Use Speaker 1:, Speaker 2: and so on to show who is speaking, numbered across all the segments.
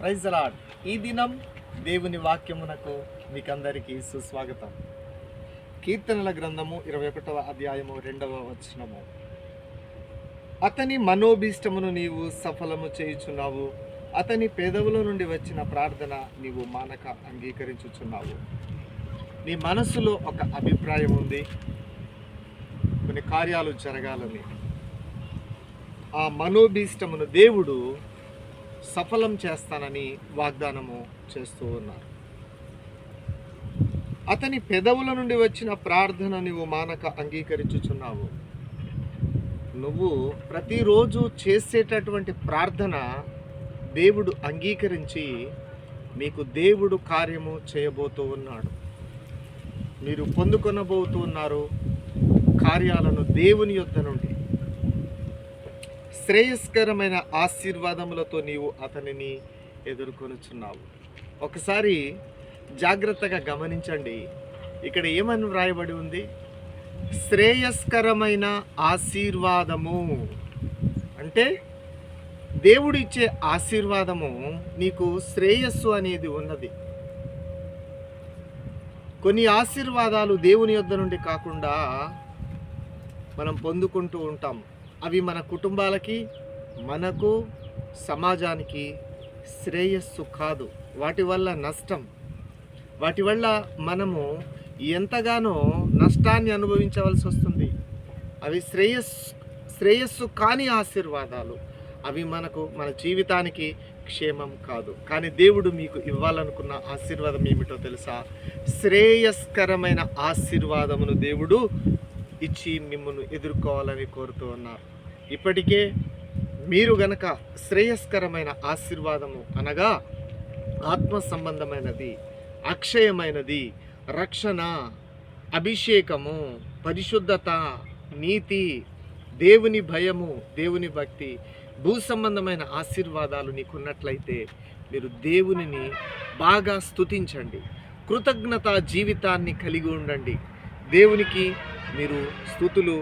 Speaker 1: Praise lord ఈ దినం దేవుని వాక్యమునకు మీకందరికీ సుస్వాగతం. కీర్తనల గ్రంథము ఇరవై ఒకటవ అధ్యాయము రెండవ వచనము. అతని మనోభీష్టమును నీవు సఫలము చేయుచున్నావు. అతని పెదవుల నుండి వచ్చిన ప్రార్థన నీవు మానక అంగీకరించుచున్నావు. నీ మనసులో ఒక అభిప్రాయం ఉంది. కొన్ని కార్యాలు జరగాలని. ఆ మనోభీష్టమును దేవుడు సఫలం చేస్తానని వాగ్దానము చేస్తూ ఉన్నారు. అతని పెదవుల నుండి వచ్చిన ప్రార్థన నువ్వు మానక అంగీకరించుచున్నావు. నువ్వు ప్రతిరోజు చేసేటటువంటి ప్రార్థన దేవుడు అంగీకరించి మీకు దేవుడు కార్యము చేయబోతూ ఉన్నాడు. మీరు పొందుకొనబోతూ ఉన్నారు. కార్యాలను దేవుని యొద్ద నుండి శ్రేయస్కరమైన ఆశీర్వాదములతో నీవు అతనిని ఎదుర్కొనుచున్నావు. ఒకసారి జాగ్రత్తగా గమనించండి. ఇక్కడ ఏమని వ్రాయబడి ఉంది? శ్రేయస్కరమైన ఆశీర్వాదము. అంటే దేవుడు ఇచ్చే ఆశీర్వాదము నీకు శ్రేయస్సు అనేది ఉన్నది. కొన్ని ఆశీర్వాదాలు దేవుని యొద్ద నుండి కాకుండా మనం పొందుకుంటూ ఉంటాం అవి మన కుటుంబాలకి మనకు సమాజానికి శ్రేయస్సు కాదు. వాటి వల్ల నష్టం. వాటి వల్ల మనము ఎంతగానో నష్టాన్ని అనుభవించవలసి వస్తుంది. అవి శ్రేయస్ శ్రేయస్సు కాని ఆశీర్వాదాలు. అవి మనకు మన జీవితానికి క్షేమం కాదు. కానీ దేవుడు మీకు ఇవ్వాలనుకున్న ఆశీర్వాదం ఏమిటో తెలుసా? శ్రేయస్కరమైన ఆశీర్వాదమును దేవుడు ఇచ్చి మిమ్మల్ని ఎదుర్కోవాలని కోరుతూ ఉన్నారు. ఇప్పటికే మీరు గనక శ్రేయస్కరమైన ఆశీర్వాదము అనగా ఆత్మ సంబంధమైనది అక్షయమైనది రక్షణ అభిషేకము పరిశుద్ధత నీతి దేవుని భయము దేవుని భక్తి భూ సంబంధమైన ఆశీర్వాదాలు నీకున్నట్లయితే మీరు దేవునిని బాగా స్తుతించండి. కృతజ్ఞత జీవితాన్ని కలిగి ఉండండి. దేవునికి మీరు స్థుతులు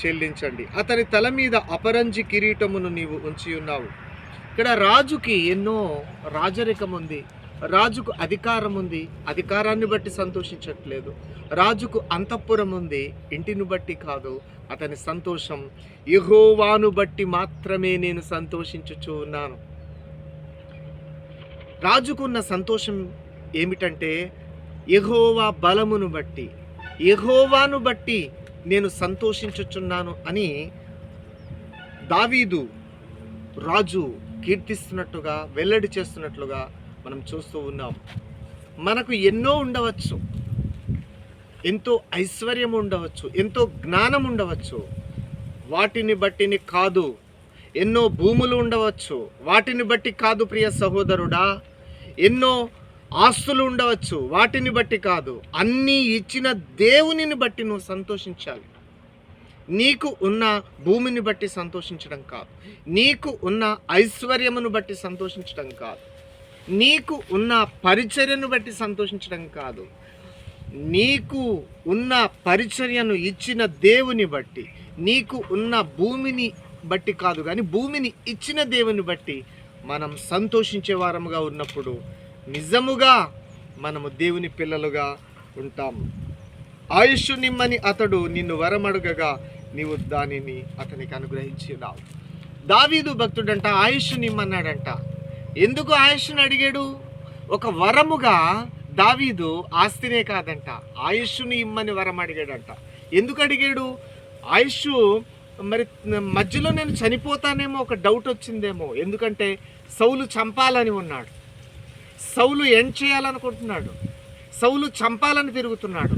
Speaker 1: చెల్లించండి. అతని తల మీద అపరంజి కిరీటమును నీవు ఉంచి ఉన్నావు. ఇక్కడ రాజుకి ఎన్నో రాజరికం ఉంది రాజుకు అధికారం ఉంది అధికారాన్ని బట్టి సంతోషించట్లేదు. రాజుకు అంతఃపురం ఉంది ఇంటిని బట్టి కాదు. అతని సంతోషం యహోవాను బట్టి మాత్రమే నేను సంతోషించుచూ ఉన్నాను. రాజుకున్న సంతోషం ఏమిటంటే యహోవా బలమును బట్టి. యహోవాను బట్టి నేను సంతోషించుచున్నాను అని దావీదు రాజు కీర్తిస్తున్నట్టుగా వెల్లడి చేస్తున్నట్లుగా మనం చూస్తూ ఉన్నాం. మనకు ఎన్నో ఉండవచ్చు. ఎంతో ఐశ్వర్యం ఉండవచ్చు. ఎంతో జ్ఞానం ఉండవచ్చు. వాటిని బట్టిని కాదు ఎన్నో భూములు ఉండవచ్చు. వాటిని బట్టి కాదు ప్రియ సహోదరుడా. ఎన్నో ఆస్తులు ఉండవచ్చు వాటిని బట్టి కాదు. అన్నీ ఇచ్చిన దేవునిని బట్టి నువ్వు సంతోషించాలి. నీకు ఉన్న భూమిని బట్టి సంతోషించడం కాదు. నీకు ఉన్న ఐశ్వర్యమును బట్టి సంతోషించడం కాదు. నీకు ఉన్న పరిచర్యను బట్టి సంతోషించడం కాదు. నీకు ఉన్న పరిచర్యను ఇచ్చిన దేవుని బట్టి నీకు ఉన్న భూమిని బట్టి కాదు కానీ భూమిని ఇచ్చిన దేవుని బట్టి మనం సంతోషించే వారముగా ఉన్నప్పుడు నిజముగా మనము దేవుని పిల్లలుగా ఉంటాము ఆయుష్ నిమ్మని అతడు నిన్ను వరమడుగగా నీవు దానిని అతనికి అనుగ్రహించినావు దావీదు భక్తుడంట ఆయుష్ నిమ్మన్నాడంట. ఎందుకు ఆయుష్ని అడిగాడు? ఒక వరముగా దావీదు ఆస్తినే కాదంట ఆయుష్ని ఇమ్మని వరం అడిగాడంట ఎందుకు అడిగాడు? ఆయుష్ మరి మధ్యలో నేను చనిపోతానేమో ఒక డౌట్ వచ్చిందేమో. ఎందుకంటే సౌలు చంపాలని ఉన్నాడు. సౌలు ఎండ్ చేయాలనుకుంటున్నాడు? సౌలు చంపాలని తిరుగుతున్నాడు.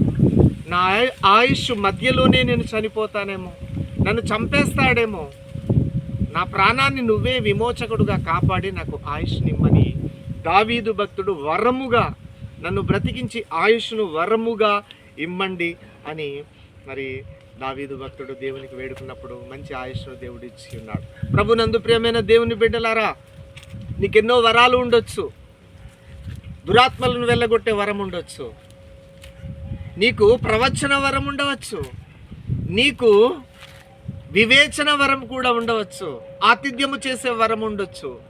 Speaker 1: నా ఆయుష్ మధ్యలోనే నేను చనిపోతానేమో నన్ను చంపేస్తాడేమో. నా ప్రాణాన్ని నువ్వే విమోచకుడుగా కాపాడి నాకు ఆయుష్నిమ్మని దావీదు భక్తుడు వరముగా నన్ను బ్రతికించి ఆయుష్ను వరముగా ఇమ్మండి అని మరి దావీదు భక్తుడు దేవునికి వేడుకున్నప్పుడు మంచి ఆయుష్ను దేవుడు ఇచ్చి ఉన్నాడు. ప్రభు నందు ప్రియమైన దేవుని బిడ్డలారా నీకెన్నో వరాలు ఉండొచ్చు. దురాత్మలను వెళ్ళగొట్టే వరం ఉండొచ్చు. నీకు ప్రవచన వరం ఉండవచ్చు. నీకు వివేచన వరం కూడా ఉండవచ్చు. ఆతిథ్యము చేసే వరం ఉండొచ్చు.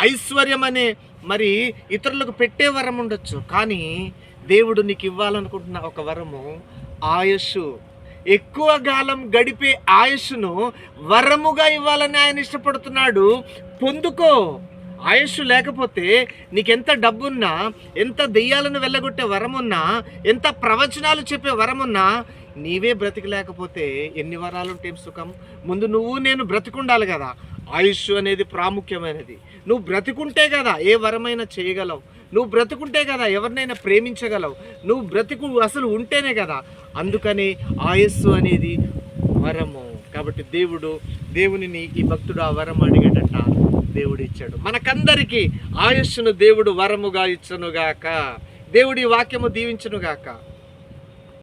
Speaker 1: ఐశ్వర్యం అనే మరి ఇతరులకు పెట్టే వరం ఉండొచ్చు. కానీ దేవుడు నీకు ఇవ్వాలనుకుంటున్న ఒక వరము ఆయుష్. ఎక్కువ కాలం గడిపే ఆయుష్ను వరముగా ఇవ్వాలని ఆయన ఇష్టపడుతున్నాడు. పొందుకో. ఆయుష్ లేకపోతే నీకెంత డబ్బున్నా ఎంత దెయ్యాలను వెళ్ళగొట్టే వరమున్నా ఎంత ప్రవచనాలు చెప్పే వరమున్నా నీవే బ్రతికలేకపోతే ఎన్ని వరాలు ఉంటే సుఖం? ముందు నువ్వు నేను బ్రతికుండాలి కదా. ఆయుష్ అనేది ప్రాముఖ్యమైనది. నువ్వు బ్రతికుంటే కదా ఏ వరమైనా చేయగలవు. నువ్వు బ్రతుకుంటే కదా ఎవరినైనా ప్రేమించగలవు. నువ్వు బ్రతుకు అసలు ఉంటేనే కదా. అందుకని ఆయస్సు అనేది వరము. కాబట్టి దేవుడు దేవునిని ఈ భక్తుడు ఆ వరం అడిగాడట దేవుడు ఇచ్చాడు మనకందరికీ ఆయుష్ను దేవుడు వరముగా ఇచ్చునుగాక. దేవుడి వాక్యము దీవించునుగాక.